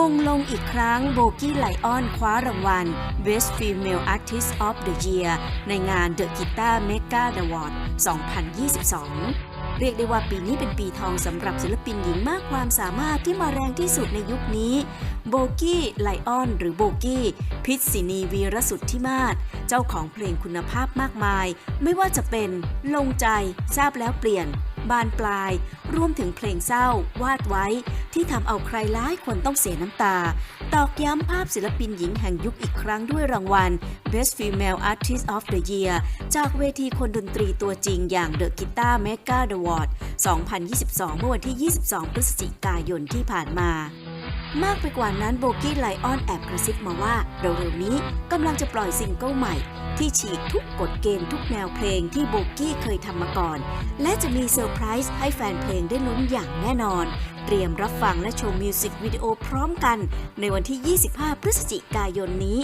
มงลงอีกครั้งโบกี้ไลออนคว้ารางวัล Best Female Artist of the Year ในงาน The Guitar Mega Award 2022 เรียกได้ว่าปีนี้เป็นปีทองสำหรับศิลปินหญิงมากความสามารถที่มาแรงที่สุดในยุคนี้ โบกี้ไลออนหรือโบกี้ พิษศินีวีรสุทธิมาศเจ้าของเพลงคุณภาพมากมาย ไม่ว่าจะเป็นลงใจทราบแล้วเปลี่ยน บานปลาย รวมถึงเพลงเศร้าวาดไว้ ที่ทำเอาใครหลายคนต้องเสียน้ำตา ตอกย้ำภาพศิลปินหญิงแห่งยุคอีกครั้งด้วยรางวัล Best Female Artist of the Year จากเวทีคนดนตรีตัวจริงอย่าง The Guitar Mega Award 2022 เมื่อวันที่ 22 พฤศจิกายนที่ผ่านมา มากไปกว่านั้นโบกี้ไลออนแอบกระซิบมาว่าเร็วๆนี้กำลังจะปล่อยซิงเกิลใหม่ ที่ฉีกทุกกฎเกณฑ์ทุกแนวเพลงที่โบกี้เคยทำมาก่อน และจะมีเซอร์ไพรส์ให้แฟนเพลงได้ลุ้นอย่างแน่นอน เตรียมรับฟังและชมมิวสิกวิดีโอพร้อมกัน ในวันที่ 25 พฤศจิกายนนี้